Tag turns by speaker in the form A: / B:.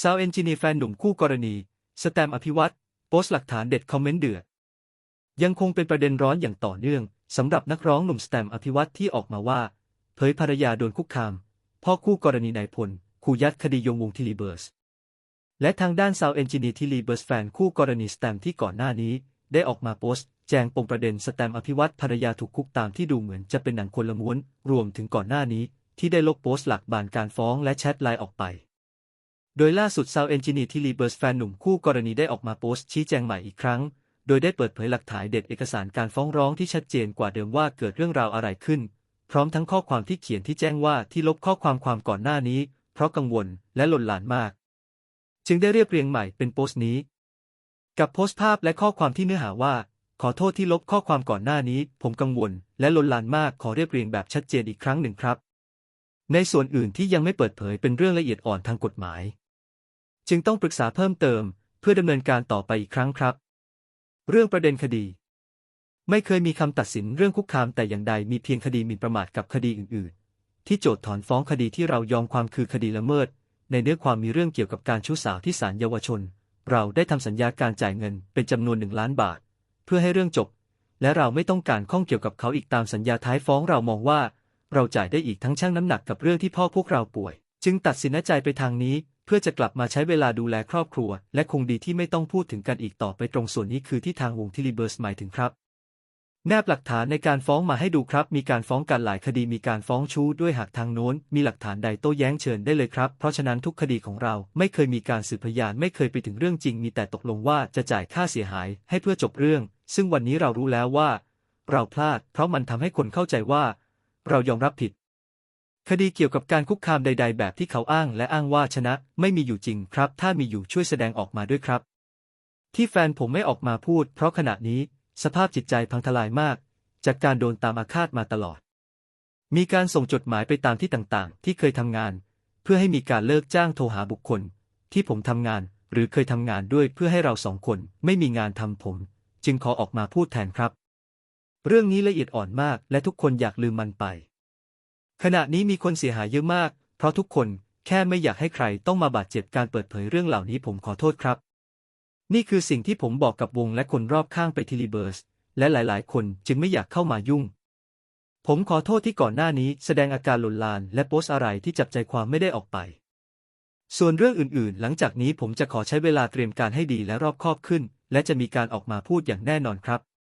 A: ซาวเอนจิเนีแฟนหนุ่มคู่กรณี สแตมอภิวัตโพสต์หลักฐานเด็ดคอมเมนต์เดือด ยังคงเป็นประเด็นร้อนอย่างต่อเนื่องสำหรับนักร้องหนุ่มสแตมอภิวัตที่ออกมาว่า เผยภรรยาโดนคุกคาม พ่อคู่กรณีนายพลขู่ยัดคดียงวงทิลีเบิร์ส และทางด้านซาวเอนจิเนียทิลีเบิร์สแฟนคู่กรณีสแตมที่ก่อนหน้านี้ได้ออกมาโพสต์ แจงปมประเด็นสแตมอภิวัตภรรยาถูกคุกตามที่ดูเหมือนจะเป็นหนังคนละม้วนรวมถึงก่อนหน้านี้ ที่ได้ลบโพสต์หลักบานการฟ้องและแชทไลน์ออกไป โดยล่าสุดซาวเอนจินีทิลีเบิร์สแฟนหนุ่มคู่กรณีได้ออกมาโพสต์ชี้แจงใหม่อีกครั้ง โดยได้เปิดเผยหลักฐานเด็ดเอกสารการฟ้องร้องที่ชัดเจนกว่าเดิมว่าเกิดเรื่องราวอะไรขึ้น พร้อมทั้งข้อความที่เขียนที่แจ้งว่าที่ลบข้อความความก่อนหน้านี้ เพราะกังวลและหล่นหลานมาก จึงได้เรียบเรียงใหม่เป็นโพสต์นี้ กับโพสต์ภาพและข้อความที่เนื้อหาว่า ขอโทษที่ลบข้อความก่อนหน้านี้ ผมกังวล และหล่นหลานมากขอเรียบเรียงแบบชัดเจนอีกครั้งหนึ่งครับ ในส่วนอื่นที่ยังไม่เปิดเผยเป็นเรื่องละเอียดอ่อนทางกฎหมาย จึงต้องปรึกษาเพิ่มเติม เพื่อดำเนินการต่อไปอีกครั้งครับ เรื่องประเด็นคดี ไม่เคยมีคำตัดสินเรื่องคุกคามแต่อย่างใดมีเพียงคดีหมิ่นประมาทกับคดีอื่น ๆ ที่โจทย์ถอนฟ้องคดีที่เรายอมความคือคดีละเมิด ในเนื้อความมีเรื่องเกี่ยวกับการชู้สาวที่ศาลเยาวชน เราได้ทำสัญญาการจ่ายเงินเป็นจำนวนหนึ่งล้านบาท เพื่อให้เรื่องจบ และเราไม่ต้องการข้องเกี่ยวกับเขาอีกตามสัญญาท้ายฟ้องเรามองว่า เราจ่ายได้อีกทั้งชั่งน้ำหนักกับเรื่องที่พ่อพวกเราป่วย จึงตัดสินใจไปทางนี้ เพื่อจะกลับมาใช้เวลาดูแลครอบครัว และคงดีที่ไม่ต้องพูดถึงกันอีกต่อไปตรงส่วนนี้คือที่ทางวงทิลิเบิร์สหมายถึงครับ แนบหลักฐานในการฟ้องมาให้ดูครับ มีการฟ้องกันหลายคดีมีการฟ้องชู้ด้วยหากทางโน้น มีหลักฐานใดโต้แย้งเชิญได้เลยครับ เพราะฉะนั้นทุกคดีของเราไม่เคยมีการสืบพยานไม่เคยไปถึงเรื่องจริง มีแต่ตกลงว่าจะจ่ายค่าเสียหายให้เพื่อจบเรื่อง ซึ่งวันนี้เรารู้แล้วว่า เราพลาด เพราะมันทำให้คนเข้าใจว่า เรายอมรับผิด คดีเกี่ยวกับการคุกคามใด ๆ แบบที่เขาอ้างและอ้างว่าชนะไม่มีอยู่จริงครับ ถ้ามีอยู่ช่วยแสดงออกมาด้วยครับ ที่แฟนผมไม่ออกมาพูด เพราะขณะนี้สภาพจิตใจพังทลายมาก จากการโดนตามอาฆาตมาตลอด มีการส่งจดหมายไปตามที่ต่างๆ ที่เคยทำงาน เพื่อให้มีการเลิกจ้างโทรหาบุคคล ที่ผมทำงาน หรือเคยทำงานด้วยเพื่อให้เราสองคนไม่มีงานทำผม จึงขอออกมาพูดแทนครับ เรื่องนี้ละเอียดอ่อนมากและทุกคนอยากลืมมันไป ขณะนี้มีคนเสียหายเยอะมาก เพราะทุกคนแค่ไม่อยากให้ใครต้องมาบาดเจ็บการเปิดเผยเรื่องเหล่านี้ผมขอโทษครับ นี่คือสิ่งที่ผมบอกกับวงและคนรอบข้างไปทีลีเบิร์สและหลายๆ คนจึงไม่อยากเข้ามายุ่ง ผมขอโทษที่ก่อนหน้านี้แสดงอาการหลนลาน และโพสอะไรที่จับใจความไม่ได้ออกไป ส่วนเรื่องอื่นๆ หลังจากนี้ผมจะขอใช้เวลาเตรียมการให้ดีและรอบคอบขึ้น และจะมีการออกมาพูดอย่างแน่นอนครับ